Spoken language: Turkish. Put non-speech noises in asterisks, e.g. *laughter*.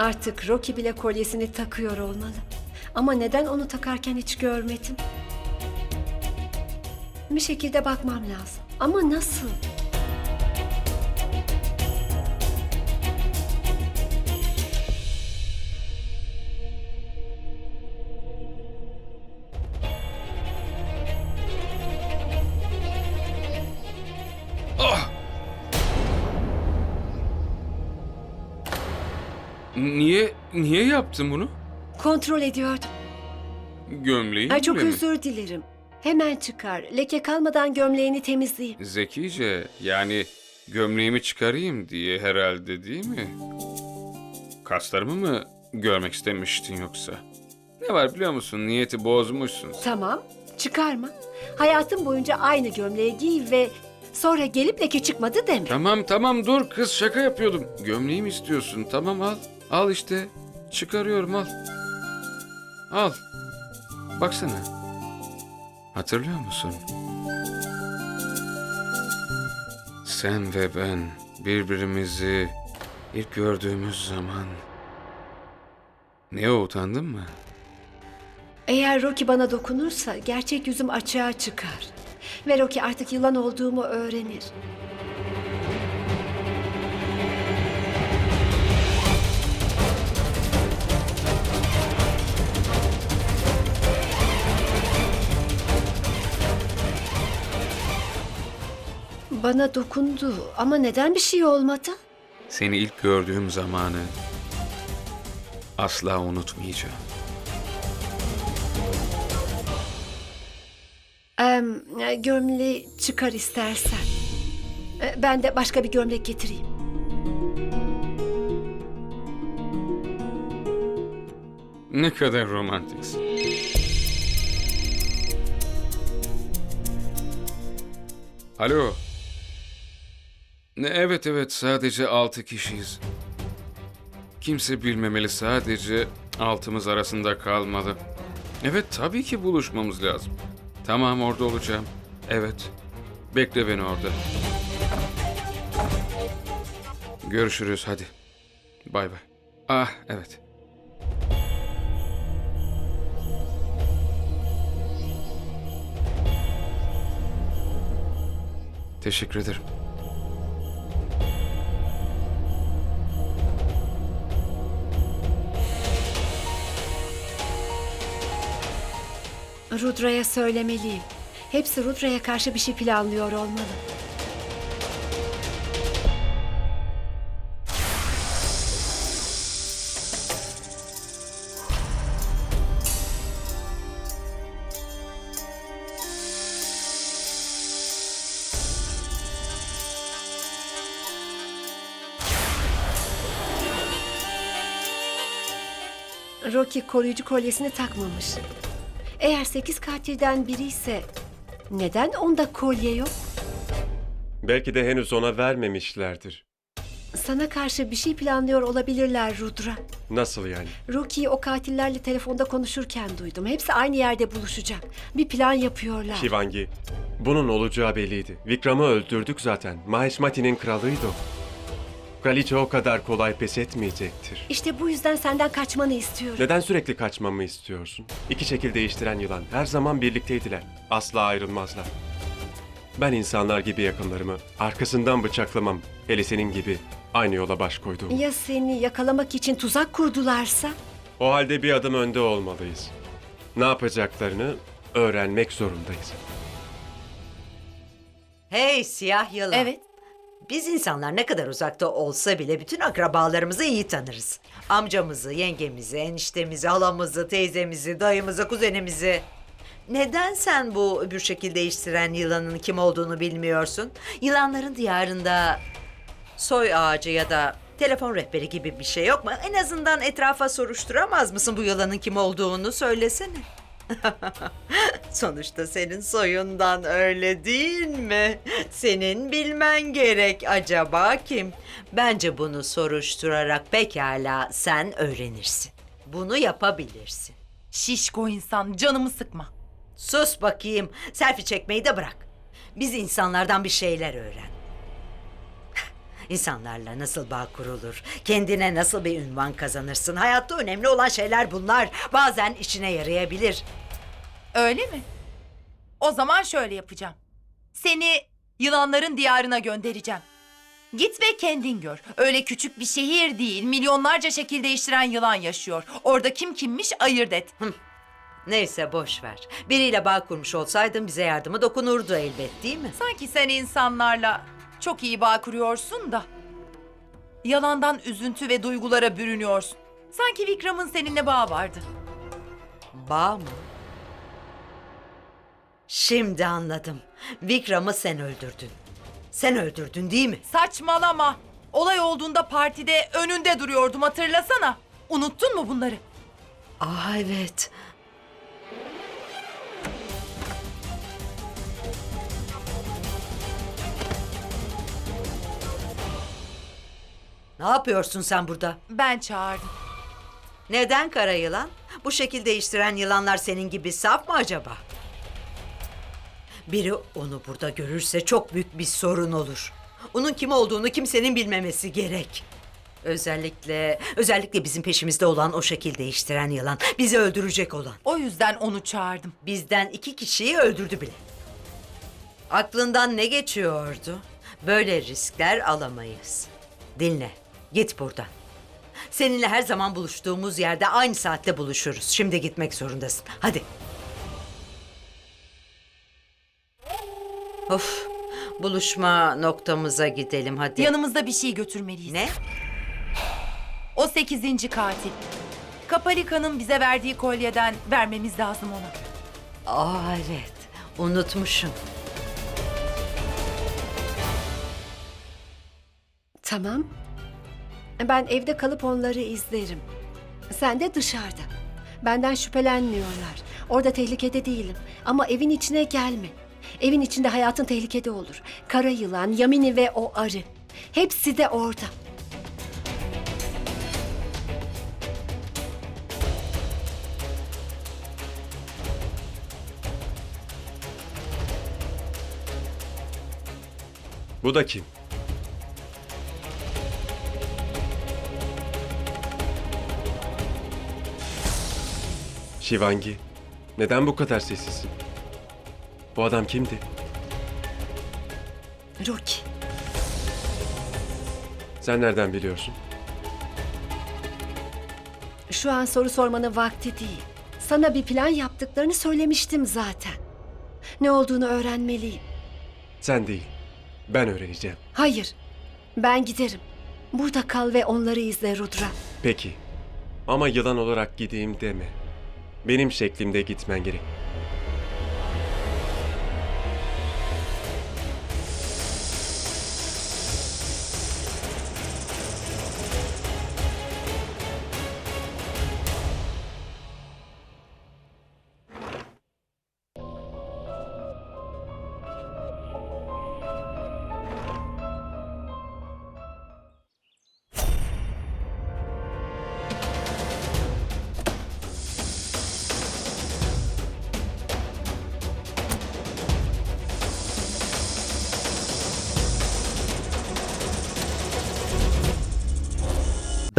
Artık Rocky bile kolyesini takıyor olmalı. Ama neden onu takarken hiç görmedim? Bir şekilde bakmam lazım. Ama nasıl? Niye niye yaptın bunu? Kontrol ediyordum. Gömleği Ay çok mi? özür dilerim. Hemen çıkar. Leke kalmadan gömleğini temizleyeyim. Zekice yani gömleğimi çıkarayım diye herhalde değil mi? Kaslarımı mı görmek istemiştin yoksa? Ne var biliyor musun? Niyeti bozmuşsun. Tamam, çıkarma. Hayatım boyunca aynı gömleği giy ve sonra gelip leke çıkmadı deme. Tamam tamam dur kız şaka yapıyordum. Gömleğimi istiyorsun tamam al. Al işte. Çıkarıyorum al. Al. Baksana. Hatırlıyor musun? Sen ve ben birbirimizi ilk gördüğümüz zaman ne utandın mı? Eğer Rocky bana dokunursa gerçek yüzüm açığa çıkar. Ve Rocky artık yılan olduğumu öğrenir. Bana dokundu ama neden bir şey olmadı? Seni ilk gördüğüm zamanı asla unutmayacağım. Em, e, gömleği çıkar istersen. E, Ben de başka bir gömlek getireyim. Ne kadar romantiksin. Alo. Evet evet sadece altı kişiyiz. Kimse bilmemeli sadece altımız arasında kalmalı. Evet tabii ki buluşmamız lazım. Tamam orada olacağım. Evet. Bekle beni orada. Görüşürüz hadi. Bay bay. Ah evet. Teşekkür ederim. Rudra'ya söylemeliyim. Hepsi Rudra'ya karşı bir şey planlıyor olmalı. Rocky koruyucu kolyesini takmamış. Eğer sekiz katilden biri ise neden onda kolye yok? Belki de henüz ona vermemişlerdir. Sana karşı bir şey planlıyor olabilirler Rudra. Nasıl yani? Rocky'yi o katillerle telefonda konuşurken duydum. Hepsi aynı yerde buluşacak. Bir plan yapıyorlar. Shivangi. Bunun olacağı belliydi. Vikram'ı öldürdük zaten. Maheshmati'nin kralıydı o. Kraliçe o kadar kolay pes etmeyecektir. İşte bu yüzden senden kaçmanı istiyorum. Neden sürekli kaçmamı istiyorsun? İki şekil değiştiren yılan. Her zaman birlikteydiler. Asla ayrılmazlar. Ben insanlar gibi yakınlarımı arkasından bıçaklamam. Hele senin gibi aynı yola baş koyduğum. Ya seni yakalamak için tuzak kurdularsa? O halde bir adım önde olmalıyız. Ne yapacaklarını öğrenmek zorundayız. Hey siyah yılan. Evet. Biz insanlar ne kadar uzakta olsa bile bütün akrabalarımızı iyi tanırız. Amcamızı, yengemizi, eniştemizi, halamızı, teyzemizi, dayımızı, kuzenimizi. Neden sen bu öbür şekil değiştiren yılanın kim olduğunu bilmiyorsun? Yılanların diyarında soy ağacı ya da telefon rehberi gibi bir şey yok mu? En azından etrafa soruşturamaz mısın bu yılanın kim olduğunu söylesene. *laughs* Sonuçta senin soyundan öyle değil mi? Senin bilmen gerek acaba kim? Bence bunu soruşturarak pekala sen öğrenirsin. Bunu yapabilirsin. Şişko insan canımı sıkma. Sus bakayım. Selfie çekmeyi de bırak. Biz insanlardan bir şeyler öğren. *laughs* İnsanlarla nasıl bağ kurulur? Kendine nasıl bir ünvan kazanırsın? Hayatta önemli olan şeyler bunlar. Bazen işine yarayabilir. Öyle mi? O zaman şöyle yapacağım. Seni yılanların diyarına göndereceğim. Git ve kendin gör. Öyle küçük bir şehir değil. Milyonlarca şekil değiştiren yılan yaşıyor. Orada kim kimmiş ayırt et. Neyse boş ver. Biriyle bağ kurmuş olsaydın bize yardımı dokunurdu elbet değil mi? Sanki sen insanlarla çok iyi bağ kuruyorsun da. Yalandan üzüntü ve duygulara bürünüyorsun. Sanki Vikram'ın seninle bağı vardı. Bağ mı? Şimdi anladım. Vikram'ı sen öldürdün. Sen öldürdün değil mi? Saçmalama. Olay olduğunda partide önünde duruyordum hatırlasana. Unuttun mu bunları? Aa evet. Ne yapıyorsun sen burada? Ben çağırdım. Neden kara yılan? Bu şekil değiştiren yılanlar senin gibi saf mı acaba? Biri onu burada görürse çok büyük bir sorun olur. Onun kim olduğunu kimsenin bilmemesi gerek. Özellikle, özellikle bizim peşimizde olan o şekil değiştiren yılan. Bizi öldürecek olan. O yüzden onu çağırdım. Bizden iki kişiyi öldürdü bile. Aklından ne geçiyordu? Böyle riskler alamayız. Dinle, git buradan. Seninle her zaman buluştuğumuz yerde aynı saatte buluşuruz. Şimdi gitmek zorundasın. Hadi. Of, buluşma noktamıza gidelim hadi. Yanımızda bir şey götürmeliyiz. Ne? O sekizinci katil. Kapalika'nın bize verdiği kolyeden vermemiz lazım ona. Aa evet, unutmuşum. Tamam. Ben evde kalıp onları izlerim. Sen de dışarıda. Benden şüphelenmiyorlar. Orada tehlikede değilim. Ama evin içine gelme. Evin içinde hayatın tehlikede olur. Kara yılan, Yamini ve o arı. Hepsi de orada. Bu da kim? Shivangi, neden bu kadar sessizsin? Bu adam kimdi? Rocky. Sen nereden biliyorsun? Şu an soru sormanın vakti değil. Sana bir plan yaptıklarını söylemiştim zaten. Ne olduğunu öğrenmeliyim. Sen değil. Ben öğreneceğim. Hayır. Ben giderim. Burada kal ve onları izle Rudra. Peki. Ama yılan olarak gideyim deme. Benim şeklimde gitmen gerek.